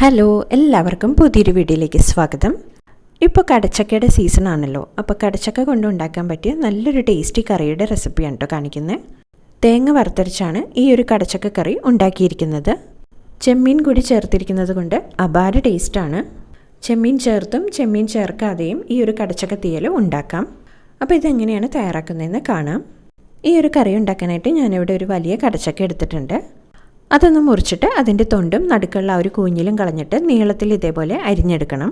Hello എല്ലാവർക്കും പുതിയൊരു വീഡിയോയിലേക്ക് സ്വാഗതം. ഇപ്പോൾ കടച്ചക്കയുടെ സീസൺ ആണല്ലോ. അപ്പോൾ കടച്ചക്ക കൊണ്ട് ഉണ്ടാക്കാൻ പറ്റിയ നല്ലൊരു ടേസ്റ്റി കറിയുടെ റെസിപ്പിയാണ് കേട്ടോ കാണിക്കുന്നത് തേങ്ങ വറുത്തരച്ചാണ് ഈ ഒരു കടച്ചക്ക കറി ഉണ്ടാക്കിയിരിക്കുന്നത്. ചെമ്മീൻ കൂടി ചേർത്തിരിക്കുന്നത് കൊണ്ട് അപാര ടേസ്റ്റാണ് ചെമ്മീൻ ചേർത്തും ചെമ്മീൻ ചേർക്കാതെയും ഈ ഒരു കടച്ചക്ക തീയൽ ഉണ്ടാക്കാം. അപ്പോൾ ഇതെങ്ങനെയാണ് തയ്യാറാക്കുന്നതെന്ന് കാണാം. ഈ ഒരു കറി ഉണ്ടാക്കാനായിട്ട് ഞാനിവിടെ ഒരു വലിയ കടച്ചക്ക എടുത്തിട്ടുണ്ട്. അതൊന്ന് മുറിച്ചിട്ട് അതിന്റെ തൊണ്ടും നടുക്കുള്ള ആ ഒരു കൂഞ്ഞിലും കളഞ്ഞിട്ട് നീളത്തിൽ ഇതേപോലെ അരിഞ്ഞെടുക്കണം.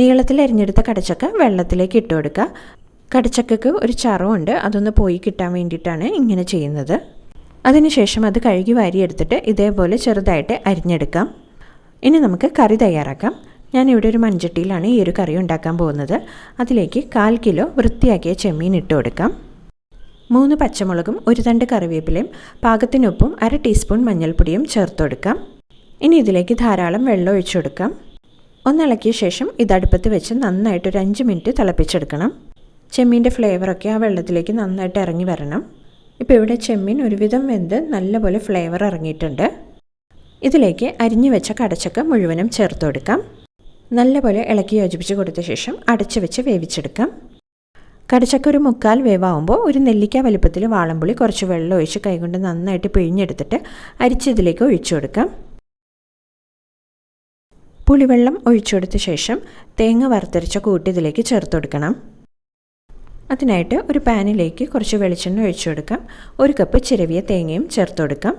നീളത്തിൽ അരിഞ്ഞെടുത്ത കടച്ചക്ക വെള്ളത്തിലേക്ക് ഇട്ട് കൊടുക്കുക. കടച്ചക്കക്ക് ഒരു ചറവുണ്ട്. അതൊന്ന് പോയി കിട്ടാൻ വേണ്ടിയിട്ടാണ് ഇങ്ങനെ ചെയ്യുന്നത്. അതിനുശേഷം അത് കഴുകി വാരിയെടുത്തിട്ട് ഇതേപോലെ ചെറുതായിട്ട് അരിഞ്ഞെടുക്കാം. ഇനി നമുക്ക് കറി തയ്യാറാക്കാം. ഞാനിവിടെ ഒരു മൺചട്ടിയിലാണ് ഈ ഒരു കറി ഉണ്ടാക്കാൻ പോകുന്നത്. അതിലേക്ക് കാൽ കിലോ വൃത്തിയാക്കിയ ചെമ്മീൻ ഇട്ട് കൊടുക്കാം. മൂന്ന് പച്ചമുളകും ഒരു തണ്ട് കറിവേപ്പിലയും പാകത്തിനൊപ്പം അര ടീസ്പൂൺ മഞ്ഞൾപ്പൊടിയും ചേർത്ത് കൊടുക്കാം. ഇനി ഇതിലേക്ക് ധാരാളം വെള്ളം ഒഴിച്ചു കൊടുക്കാം. ഒന്നിളക്കിയ ശേഷം ഇത് അടുപ്പത്ത് വെച്ച് നന്നായിട്ട് ഒരു അഞ്ച് മിനിറ്റ് തിളപ്പിച്ചെടുക്കണം. ചെമ്മീന്റെ ഫ്ലേവറൊക്കെ ആ വെള്ളത്തിലേക്ക് നന്നായിട്ട് ഇറങ്ങി വരണം. ഇപ്പോൾ ഇവിടെ ചെമ്മീൻ ഒരുവിധം വെന്ത് നല്ലപോലെ ഫ്ലേവർ ഇറങ്ങിയിട്ടുണ്ട്. ഇതിലേക്ക് അരിഞ്ഞു വെച്ച കടച്ചക്ക മുഴുവനും ചേർത്ത് കൊടുക്കാം. നല്ലപോലെ ഇളക്കി യോജിപ്പിച്ച് കൊടുത്ത ശേഷം അടച്ചു വെച്ച് വേവിച്ചെടുക്കാം. കടച്ചക്ക ഒരു മുക്കാൽ വേവാകുമ്പോൾ ഒരു നെല്ലിക്ക വലുപ്പത്തിൽ വാളംപുളി കുറച്ച് വെള്ളം ഒഴിച്ച് കൈകൊണ്ട് നന്നായിട്ട് പിഴിഞ്ഞെടുത്തിട്ട് അരിച്ചതിലേക്ക് ഒഴിച്ചു കൊടുക്കാം. പുളിവെള്ളം ഒഴിച്ചു കൊടുത്ത ശേഷം തേങ്ങ വറുത്തരച്ച കൂട്ടി ഇതിലേക്ക് ചേർത്ത് കൊടുക്കണം. അതിനായിട്ട് ഒരു പാനിലേക്ക് കുറച്ച് വെളിച്ചെണ്ണ ഒഴിച്ചു കൊടുക്കാം. ഒരു കപ്പ് ചിരവിയ തേങ്ങയും ചേർത്ത് കൊടുക്കാം.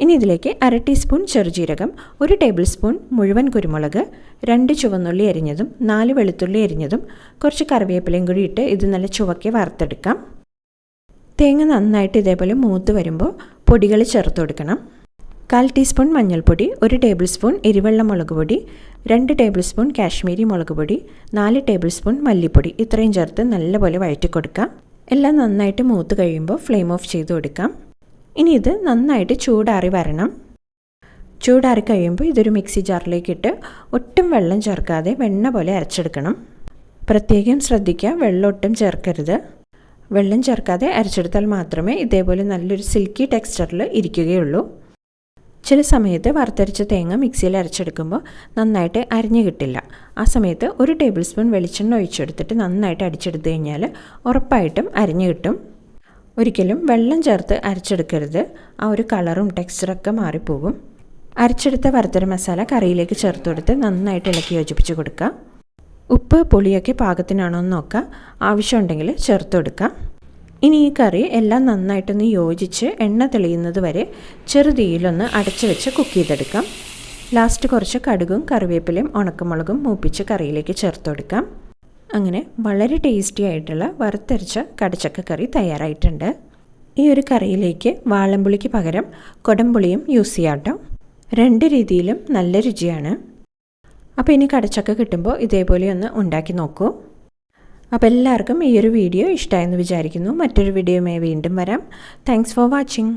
ഇനി ഇതിലേക്ക് അര ടീസ്പൂൺ ചെറുജീരകം ഒരു ടേബിൾ സ്പൂൺ മുഴുവൻ കുരുമുളക് രണ്ട് ചുവന്നുള്ളി അരിഞ്ഞതും നാല് വെളുത്തുള്ളി അരിഞ്ഞതും കുറച്ച് കറിവേപ്പിലയും കൂടി ഇട്ട് ഇത് നല്ല ചുവക്കെ വറുത്തെടുക്കാം. തേങ്ങ നന്നായിട്ട് ഇതേപോലെ മൂത്ത് വരുമ്പോൾ പൊടികൾ ചേർത്ത് കൊടുക്കണം. കാൽ ടീസ്പൂൺ മഞ്ഞൾപ്പൊടി ഒരു ടേബിൾ സ്പൂൺ എരിവെള്ള മുളക് പൊടി രണ്ട് ടേബിൾ സ്പൂൺ കാശ്മീരി മുളക് പൊടി നാല് ടേബിൾ സ്പൂൺ മല്ലിപ്പൊടി ഇത്രയും ചേർത്ത് നല്ലപോലെ വഴറ്റി കൊടുക്കാം. എല്ലാം നന്നായിട്ട് മൂത്ത് കഴിയുമ്പോൾ ഫ്ലെയിം ഓഫ് ചെയ്ത് കൊടുക്കാം. ഇനി ഇത് നന്നായിട്ട് ചൂടാറി വരണം. ചൂടാറി കഴിയുമ്പോൾ ഇതൊരു മിക്സി ജാറിലേക്ക് ഇട്ട് ഒട്ടും വെള്ളം ചേർക്കാതെ വെണ്ണ പോലെ അരച്ചെടുക്കണം. പ്രത്യേകം ശ്രദ്ധിക്കുക വെള്ളം ഒട്ടും ചേർക്കരുത്. വെള്ളം ചേർക്കാതെ അരച്ചെടുത്താൽ മാത്രമേ ഇതേപോലെ നല്ലൊരു സിൽക്കി ടെക്സ്ചറിൽ ഇരിക്കുകയുള്ളൂ. ചില സമയത്ത് വറുത്തരച്ച തേങ്ങ മിക്സിയിൽ അരച്ചെടുക്കുമ്പോൾ നന്നായിട്ട് അരിഞ്ഞു കിട്ടില്ല. ആ സമയത്ത് ഒരു ടേബിൾ സ്പൂൺ വെളിച്ചെണ്ണ ഒഴിച്ചെടുത്തിട്ട് നന്നായിട്ട് അടിച്ചെടുത്തു കഴിഞ്ഞാൽ ഉറപ്പായിട്ടും അരിഞ്ഞു കിട്ടും. ഒരിക്കലും വെള്ളം ചേർത്ത് അരച്ചെടുക്കരുത്. ആ ഒരു കളറും ടെക്സ്ചറൊക്കെ മാറിപ്പോകും. അരച്ചെടുത്ത വറുത്തര മസാല കറിയിലേക്ക് ചേർത്ത് കൊടുത്ത് നന്നായിട്ട് ഇളക്കി യോജിപ്പിച്ച് കൊടുക്കുക ഉപ്പ് പുളിയൊക്കെ പാകത്തിനാണോ എന്ന് നോക്കുക ആവശ്യമുണ്ടെങ്കിൽ ചേർത്ത് കൊടുക്കുക ഇനി ഈ കറി എല്ലാം നന്നായിട്ടൊന്ന് യോജിച്ച് എണ്ണ തെളിയുന്നത് വരെ ചെറുതീയിലൊന്ന് അടച്ചു വെച്ച് കുക്ക് ചെയ്തെടുക്കാം. ലാസ്റ്റ് കുറച്ച് കടുകും കറിവേപ്പിലയും ഉണക്കമുളകും മൂപ്പിച്ച് കറിയിലേക്ക് ചേർത്ത് കൊടുക്കാം. അങ്ങനെ വളരെ ടേസ്റ്റി ആയിട്ടുള്ള വറുത്തരച്ച കടച്ചക്ക കറി തയ്യാറായിട്ടുണ്ട്. ഈ ഒരു കറിയിലേക്ക് വാളംപുളിക്ക് പകരം കൊടംപുളിയും യൂസ് ചെയ്യാട്ടോ രണ്ട് രീതിയിലും നല്ല രുചിയാണ്. അപ്പോൾ ഇനി കടച്ചക്ക കിട്ടുമ്പോൾ ഇതേപോലെ ഒന്ന് ഉണ്ടാക്കി നോക്കൂ. അപ്പോൾ എല്ലാവർക്കും ഈ ഒരു വീഡിയോ ഇഷ്ടമായെന്ന് വിചാരിക്കുന്നു. മറ്റൊരു വീഡിയോയുമായി വീണ്ടും വരാം. Thanks for watching